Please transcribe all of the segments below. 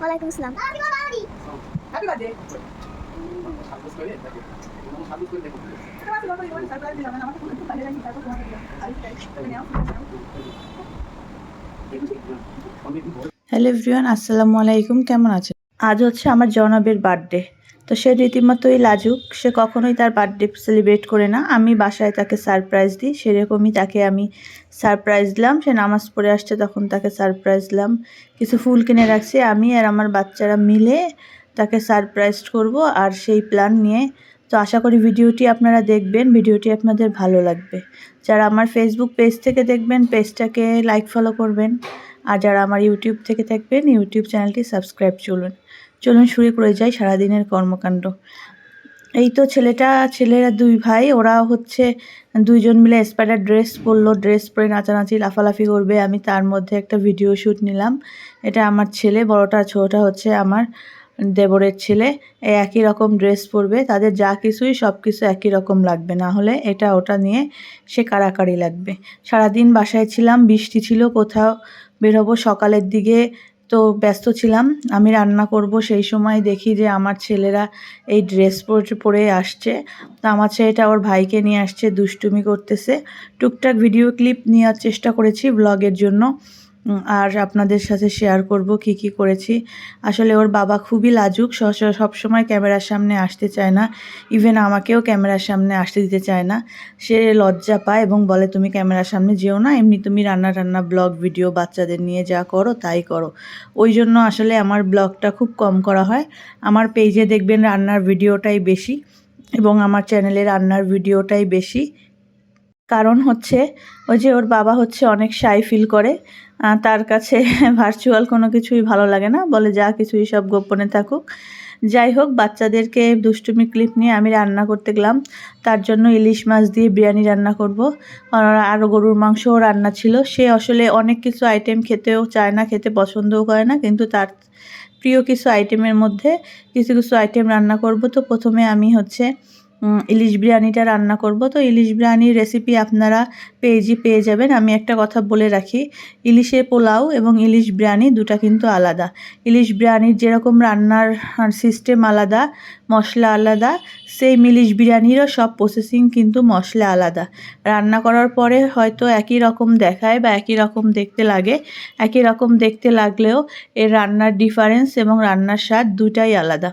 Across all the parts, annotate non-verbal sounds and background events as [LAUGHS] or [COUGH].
ওয়ালাইকুম আসসালাম। Happy birthday hello everyone আসসালামু আলাইকুম কেমন আছেন? আজ হচ্ছে আমার জনবের বার্থডে তো সে রীতিমতোই লাজুক। সে কখনোই তার বার্থডে সেলিব্রেট করে না। আমি বাসায় তাকে সারপ্রাইজ দিই। সেরকমই তাকে আমি সারপ্রাইজ দিলাম। সে নামাজ পড়ে আসছে তখন তাকে সারপ্রাইজ দিলাম। কিছু ফুল কিনে রাখছি। আমি আর আমার বাচ্চারা মিলে তাকে সারপ্রাইজ করব আর সেই প্ল্যান নিয়ে। তো আশা করি ভিডিওটি আপনারা দেখবেন। ভিডিওটি আপনাদের ভালো লাগবে। যারা আমার ফেসবুক পেজ থেকে দেখবেন পেজটাকে লাইক ফলো করবেন। আর যারা আমার ইউটিউব থেকে থাকবেন ইউটিউব চ্যানেলটি সাবস্ক্রাইব চলুন। চলুন শুরু করে যাই সারাদিনের কর্মকাণ্ড। এই তো ছেলেটা, ছেলেরা দুই ভাই, ওরা হচ্ছে দুইজন মিলে স্পাইডার ড্রেস পরলো ড্রেস পরে নাচানাচি, লাফালাফি করবে। আমি তার মধ্যে একটা ভিডিও শ্যুট নিলাম। এটা আমার ছেলে, বড়টা, ছোটটা হচ্ছে আমার দেবরের ছেলে। একই রকম ড্রেস পরবে। তাদের যা কিছুই, সব কিছু একই রকম লাগবে। না হলে এটা ওটা নিয়ে সে কাড়াকাড়ি লাগবে। সারাদিন বাসায় ছিলাম, বৃষ্টি ছিল কোথাও। বেরোবো সকালের দিকে। তো ব্যস্ত ছিলাম। আমি রান্না করব সেই সময় দেখি যে আমার ছেলেরা এই ড্রেস পরে আসছে। তো আমার ছেলেটা ওর ভাইকে নিয়ে আসছে, দুষ্টুমি করতেছে। টুকটাক ভিডিও ক্লিপ নেওয়ার চেষ্টা করেছি ব্লগের জন্য। আর আপনাদের সাথে শেয়ার করব কি কি করেছি। আসলে ওর বাবা খুবই লাজুক, স- সব সময় ক্যামেরার সামনে আসতে চায় না। ইভেন আমাকেও ক্যামেরার সামনে আসতে দিতে চায় না। সে লজ্জা পায় এবং বলে, তুমি ক্যামেরার সামনে যেও না, এমনি তুমি রান্না টান্না ব্লগ ভিডিও বাচ্চাদের নিয়ে যা করো, তাই করো। ওই জন্য আসলে আমার ব্লগটা খুব কম করা হয়। আমার পেজে দেখবেন রান্নার ভিডিওটাই বেশি এবং আমার চ্যানেলে রান্নার ভিডিওটাই বেশি। কারণ হচ্ছে ওই যে ওর বাবা হচ্ছে অনেক সাই ফিল করে। তার কাছে [LAUGHS] ভার্চুয়াল কোনো কিছুই ভালো লাগে না। বলে, যা কিছুই সব গোপনে থাকুক। যাই হোক, বাচ্চাদেরকে দুষ্টুমি ক্লিপ নিয়ে আমি রান্না করতে গেলাম। তার জন্য ইলিশ মাছ দিয়ে বিরিয়ানি রান্না করব। আর আরও গরুর মাংসও রান্না ছিল। সে আসলে অনেক কিছু আইটেম খেতেও চায় না, খেতে পছন্দও করে না। কিন্তু তার প্রিয় কিছু আইটেমের মধ্যে কিছু কিছু আইটেম রান্না করব। তো প্রথমে আমি হচ্ছে ইলিশ বিরিয়ানিটা রান্না করব। তো ইলিশ বিরিয়ানির রেসিপি আপনারা পেজই পেয়ে যাবেন। আমি একটা কথা বলে রাখি, ইলিশের পোলাও এবং ইলিশ বিরিয়ানি দুটা কিন্তু আলাদা। ইলিশ বিরিয়ানির যেরকম রান্নার সিস্টেম আলাদা, মশলা আলাদা সেই ইলিশ বিরিয়ানিরও সব প্রসেসিং কিন্তু মশলা আলাদা। রান্না করার পরে হয়তো একই রকম দেখায় বা একই রকম দেখতে লাগে। একই রকম দেখতে লাগলেও এর রান্নার ডিফারেন্স এবং রান্নার স্বাদ দুটাই আলাদা।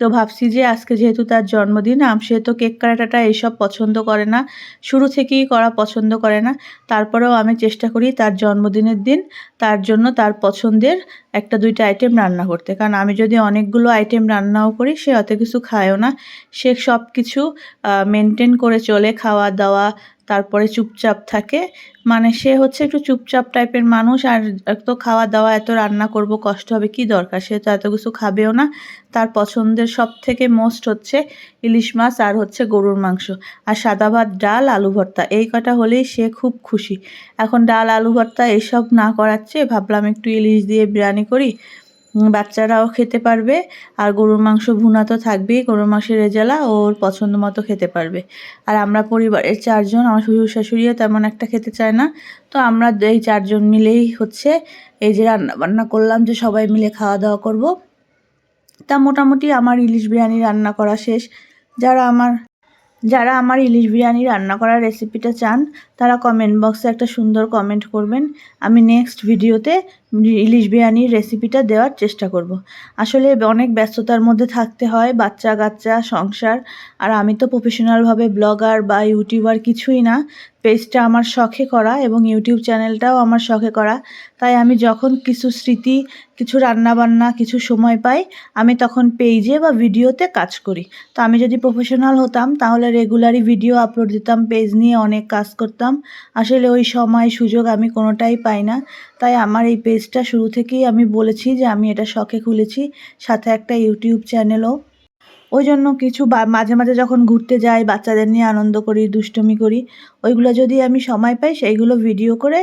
তো ভাবছি যে আজকে যেহেতু তার জন্মদিন সে তো কেক কাটাটা এইসব পছন্দ করে না। শুরু থেকেই করা পছন্দ করে না। তারপরেও আমি চেষ্টা করি তার জন্মদিনের দিন, তার জন্য তার পছন্দের একটা দুইটা আইটেম রান্না করতে। কারণ আমি যদি অনেকগুলো আইটেম রান্নাও করি, সে অত কিছু খায়ও না। সে সব কিছু মেনটেন করে চলে খাওয়া দাওয়া তারপরে চুপচাপ থাকে। মানে সে হচ্ছে একটু চুপচাপ টাইপের মানুষ আর তো খাওয়া দাওয়া এত রান্না করব, কষ্ট হবে, কি দরকার? সে তো এত কিছু খাবেও না। তার পছন্দের সব থেকে মোস্ট হচ্ছে ইলিশ মাছ আর হচ্ছে গরুর মাংস। আর সাদা ভাত, ডাল, আলু ভর্তা, এই কটা হলেই সে খুব খুশি। এখন ডাল, আলু ভর্তা এইসব না করাচ্ছে ভাবলাম একটু ইলিশ দিয়ে বিরিয়ানি করি। বাচ্চারাও খেতে পারবে, আর গরুর মাংস ভুনা তো থাকবেই, গরুর মাংসের রেজালা ওর পছন্দ মতো খেতে পারবে। আর আমরা পরিবারের চারজন, আমার শ্বশুর শাশুড়িও তেমন একটা খেতে চায় না। তো আমরা এই চারজন মিলেই হচ্ছে এই যে রান্না বান্না করলাম, যে সবাই মিলে খাওয়া দাওয়া করব। তা মোটামুটি আমার ইলিশ বিরিয়ানি রান্না করা শেষ। যারা আমার যারা আমার ইলিশ বিরিয়ানি রান্না করার রেসিপিটা চান তারা কমেন্ট বক্সে একটা সুন্দর কমেন্ট করবেন। আমি নেক্সট ভিডিওতে ইলিশ বিরিয়ানির রেসিপিটা দেওয়ার চেষ্টা করব। আসলে অনেক ব্যস্ততার মধ্যে থাকতে হয়, বাচ্চা কাচ্চা, সংসার। আর আমি তো প্রফেশনালভাবে ব্লগার বা ইউটিউবার কিছুই না। পেজটা আমার শখে করা এবং ইউটিউব চ্যানেলটাও আমার শখে করা। তাই আমি যখন কিছু স্মৃতি, কিছু রান্নাবান্না, কিছু সময় পাই, আমি তখন পেজে বা ভিডিওতে কাজ করি। তো আমি যদি প্রফেশনাল হতাম, তাহলে রেগুলারই ভিডিও আপলোড দিতাম পেজ নিয়ে অনেক কাজ করতাম। আসলে ওই সময় সুযোগ আমি কোনোটাই পাই না। তাই আমার এই পেজটা শুরু থেকেই আমি বলেছি যে আমি এটা শখে খুলেছি। সাথে একটা ইউটিউব চ্যানেলও ওই জন্য কিছু মাঝে মাঝে যখন ঘুরতে যাই, বাচ্চাদের নিয়ে আনন্দ করি, দুষ্টমি করি, ওইগুলো যদি আমি সময় পাই, সেইগুলো ভিডিও করে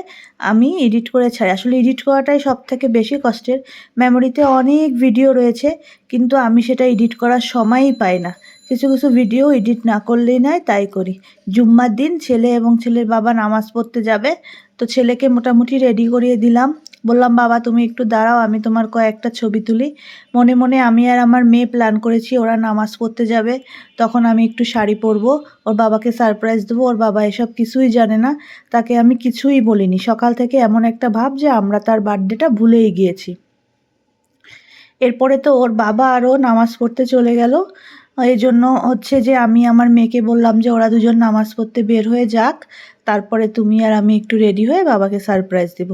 আমি এডিট করে ছাড়ি। আসলে এডিট করাটাই সব থেকে বেশি কষ্টের। মেমোরিতে অনেক ভিডিও রয়েছে, কিন্তু আমি সেটা এডিট করার সময়ই পাই না। কিছু কিছু ভিডিও এডিট না করলেই নয়, তাই করি। জুম্মার দিন ছেলে এবং ছেলের বাবা নামাজ পড়তে যাবে, তো ছেলেকে মোটামুটি রেডি করিয়ে দিলাম। বললাম, বাবা, তুমি একটু দাঁড়াও, আমি তোমার কয়েকটা ছবি তুলি। মনে মনে আমি আর আমার মেয়ে প্ল্যান করেছি, ওরা নামাজ পড়তে যাবে, তখন আমি একটু শাড়ি পরবো, ওর বাবাকে সারপ্রাইজ দেবো, ওর বাবা এসব কিছুই জানে না, তাকে আমি কিছুই বলিনি। সকাল থেকে এমন একটা ভাব যে আমরা তার বার্থডেটা ভুলেই গিয়েছি। এরপরে তো ওর বাবা আরও নামাজ পড়তে চলে গেল এই জন্য হচ্ছে যে আমি আমার মেয়েকে বললাম যে ওরা দুজন নামাজ পড়তে বের হয়ে যাক, তারপরে তুমি আর আমি একটু রেডি হয়ে বাবাকে সারপ্রাইজ দেব।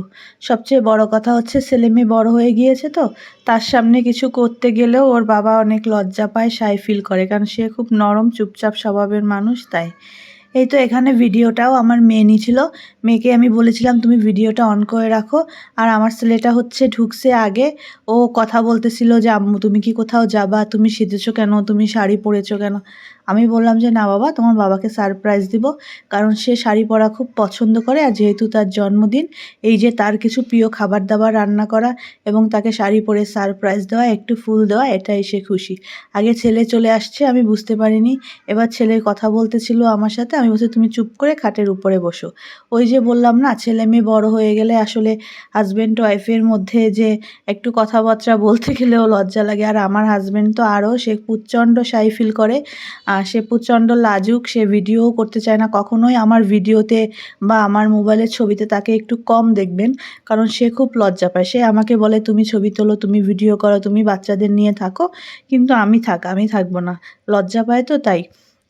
সবচেয়ে বড় কথা হচ্ছে ছেলে মেয়ে বড়ো হয়ে গিয়েছে তো, তার সামনে কিছু করতে গেলেও ওর বাবা অনেক লজ্জা পায়, সাই ফিল করে, কারণ সে খুব নরম, চুপচাপ স্বভাবের মানুষ তাই। এই তো এখানে ভিডিওটাও আমার মেয়ে নিছিল মেয়েকে আমি বলেছিলাম, তুমি ভিডিওটা অন করে রাখো। আর আমার ছেলেটা হচ্ছে ঢুকছে আগে। ও কথা বলতেছিল যে, আম্মু, তুমি কি কোথাও যাবা? তুমি সেজেছো কেন? তুমি শাড়ি পরেছো কেন? আমি বললাম যে, না বাবা, তোমার বাবাকে সারপ্রাইজ দিব। কারণ সে শাড়ি পরা খুব পছন্দ করে আর যেহেতু তার জন্মদিন, এই যে তার কিছু প্রিয় খাবার দাবার রান্না করা এবং তাকে শাড়ি পরে সারপ্রাইজ দেওয়া, একটু ফুল দেওয়া, এটাই সে খুশি। আগে ছেলে চলে আসছে, আমি বুঝতে পারিনি। এবার ছেলে কথা বলতেছিল আমার সাথে, আমি বলছি, তুমি চুপ করে খাটের উপরে বসো। ওই যে বললাম না, ছেলে মেয়ে বড় হয়ে গেলে আসলে হাজব্যান্ড ওয়াইফের মধ্যে যে একটু কথাবার্তা বলতে গেলেও লজ্জা লাগে। আর আমার হাজব্যান্ড তো আরও, সে প্রচণ্ড সাই ফিল করে। সে প্রচণ্ড লাজুক, সে ভিডিও করতে চায় না। কখনোই আমার ভিডিওতে বা আমার মোবাইলের ছবিতে তাকে একটু কম দেখবেন, কারণ সে খুব লজ্জা পায়। সে আমাকে বলে, তুমি ছবি তোলো, তুমি ভিডিও করো, তুমি বাচ্চাদের নিয়ে থাকো। কিন্তু আমি থাক, আমি থাকব না। লজ্জা পায় তো তাই।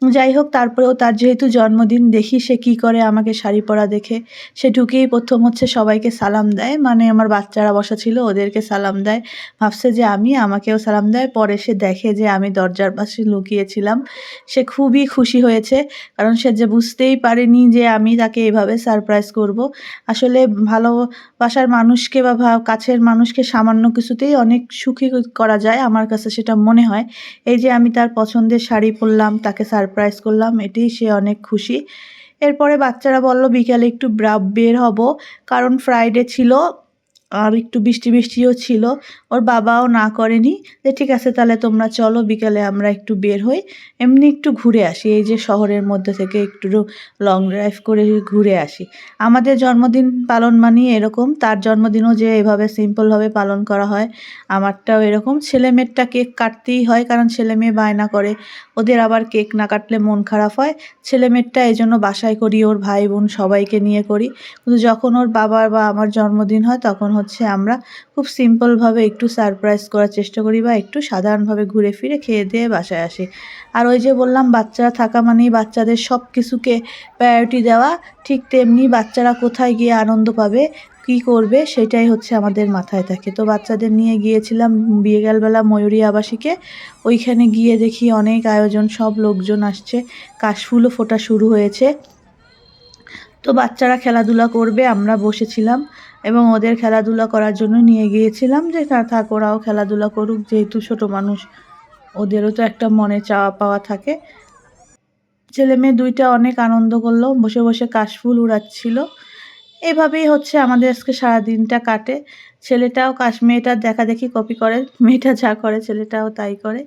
যাই হোক তারপরেও তার যেহেতু জন্মদিন, দেখি সে কি করে আমাকে শাড়ি পরা দেখে। সে ঢুকেই প্রথম হচ্ছে সবাইকে সালাম দেয়। মানে আমার বাচ্চারা বসা ছিল, ওদেরকে সালাম দেয়। ভাবছে যে আমি, আমাকেও সালাম দেয়। পরে সে দেখে যে আমি দরজার পাশে লুকিয়েছিলাম। সে খুবই খুশি হয়েছে, কারণ সে যে বুঝতেই পারেনি যে আমি তাকে এভাবে সারপ্রাইজ করব। আসলে ভালোবাসার মানুষকে বা কাছের মানুষকে সামান্য কিছুতেই অনেক সুখী করা যায়, আমার কাছে সেটা মনে হয়। এই যে আমি তার পছন্দের শাড়ি পরলাম, তাকে সারপ্রাইজ করলাম, এটি সে অনেক খুশি। এরপরে বাচ্চারা বলল, বিকালে একটু ব্রাব বের হব। কারণ ফ্রাইডে ছিল, আর একটু বৃষ্টি বৃষ্টিও ছিল। ওর বাবাও না করেনি যে, ঠিক আছে, তাহলে তোমরা চলো, বিকালে আমরা একটু বের হই। এমনি একটু ঘুরে আসি, এই যে শহরের মধ্যে থেকে একটু লং ড্রাইভ করে ঘুরে আসি। আমাদের জন্মদিন পালন মানি এরকম, তার জন্মদিনও যে এভাবে সিম্পলভাবে পালন করা হয়, আমারটাও এরকম। ছেলে মেয়েরটা কেক কাটতেই হয়, কারণ ছেলে মেয়ে বায়না করে, ওদের আবার কেক না কাটলে মন খারাপ হয়। ছেলে মেয়েরটা এই জন্য বাসায় করি, ওর ভাই বোন সবাইকে নিয়ে করি। কিন্তু যখন ওর বাবার বা আমার জন্মদিন হয়, তখন হচ্ছে আমরা খুব সিম্পলভাবে একটু সারপ্রাইজ করার চেষ্টা করি বা একটু সাধারণভাবে ঘুরে ফিরে খেয়ে দিয়ে বাসায় আসি। আর ওই যে বললাম, বাচ্চারা থাকা মানেই বাচ্চাদের সব কিছুকে প্রায়োরিটি দেওয়া। ঠিক তেমনি বাচ্চারা কোথায় গিয়ে আনন্দ পাবে, কী করবে, সেটাই হচ্ছে আমাদের মাথায় থাকে। তো বাচ্চাদের নিয়ে গিয়েছিলাম বিয়েগালবেলা ময়ূরী আবাসিকে। ওইখানে গিয়ে দেখি অনেক আয়োজন, সব লোকজন আসছে। কাশফুলও ফোটা শুরু হয়েছে। তো বাচ্চারা খেলাধুলা করবে, আমরা বসেছিলাম। এবং ওদের খেলাধুলা করার জন্য নিয়ে গিয়েছিলাম যে "না, থাক ওরাও খেলাধুলা করুক যেহেতু ছোট মানুষ ওদেরও তো একটা মনে চাওয়া পাওয়া থাকে। ছেলে মেয়ে দুইটা অনেক আনন্দ করল বসে বসে কাশফুল উড়াচ্ছিল। এভাবেই হচ্ছে আমাদের আজকে সারা দিনটা কাটে। ছেলেটাও কাশ মেয়েটার দেখা দেখি কপি করে মেয়েটা যা করে ছেলেটাও তাই করে।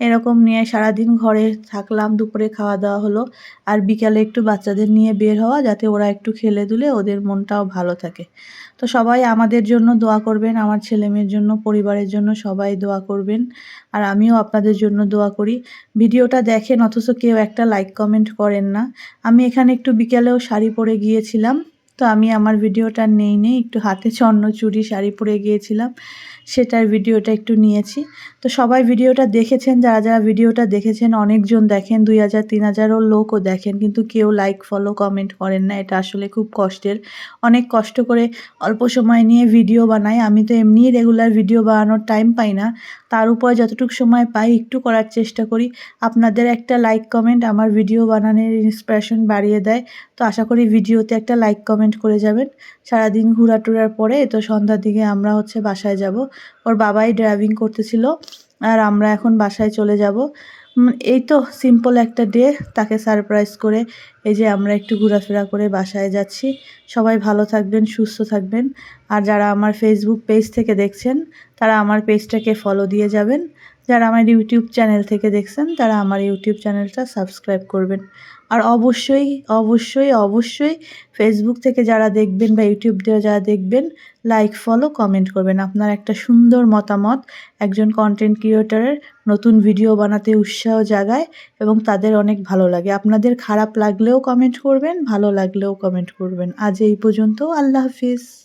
এরকম নিয়ে সারাদিন ঘরে থাকলাম, দুপুরে খাওয়া দাওয়া হলো। আর বিকালে একটু বাচ্চাদের নিয়ে বের হওয়া, যাতে ওরা একটু খেলে দুলে ওদের মনটাও ভালো থাকে। তো সবাই আমাদের জন্য দোয়া করবেন, আমার ছেলে মেয়ের জন্য, পরিবারের জন্য সবাই দোয়া করবেন। আর আমিও আপনাদের জন্য দোয়া করি। ভিডিওটা দেখেন, অথচ কেউ একটা লাইক কমেন্ট করেন না। আমি এখানে একটু বিকেলেও শাড়ি পরে গিয়েছিলাম। তো আমি আমার ভিডিওটা নেই নেই। একটু হাতে চন্ন চুরি শাড়ি পরে গিয়েছিলাম, সেটার ভিডিওটা একটু নিয়েছি। তো সবাই ভিডিওটা দেখেছেন, যারা যারা ভিডিওটা দেখেছেন, অনেকজন দেখেন, দুই হাজার, তিন হাজারও লোকও দেখেন, কিন্তু কেউ লাইক ফলো কমেন্ট করেন না। এটা আসলে খুব কষ্টের। অনেক কষ্ট করে অল্প সময় নিয়ে ভিডিও বানাই। আমি তো এমনিই রেগুলার ভিডিও বানানোর টাইম পাই না। তার উপর যতটুকু সময় পাই, একটু করার চেষ্টা করি। আপনাদের একটা লাইক কমেন্ট আমার ভিডিও বানানোর ইন্সপিরেশন বাড়িয়ে দেয়। তো আশা করি ভিডিওতে একটা লাইক কমেন্ট করে যাবেন। সারাদিন ঘোরা টুরার পরে তো সন্ধ্যার দিকে আমরা হচ্ছে বাসায় যাব। ওর বাবাই ড্রাইভিং করতেছিল আর আমরা এখন বাসায় চলে যাব। এই তো সিম্পল একটা ডে তাকে সারপ্রাইজ করে এই যে আমরা একটু ঘোরাফেরা করে বাসায় যাচ্ছি। সবাই ভালো থাকবেন, সুস্থ থাকবেন। আর যারা আমার ফেসবুক পেজ থেকে দেখছেন, তারা আমার পেজটাকে ফলো দিয়ে যাবেন। যারা আমার ইউটিউব চ্যানেল থেকে দেখছেন, তারা আমার ইউটিউব চ্যানেলটা সাবস্ক্রাইব করবেন। আর অবশ্যই অবশ্যই অবশ্যই ফেসবুক থেকে যারা দেখবেন বা ইউটিউব দিয়ে যারা দেখবেন লাইক ফলো কমেন্ট করবেন। আপনার একটা সুন্দর মতামত একজন কন্টেন্ট ক্রিয়েটারের নতুন ভিডিও বানাতে উৎসাহ জাগায় এবং তাদের অনেক ভালো লাগে। আপনাদের খারাপ লাগলেও কমেন্ট করবেন, ভালো লাগলেও কমেন্ট করবেন। আজ এই পর্যন্ত, আল্লাহ হাফিজ।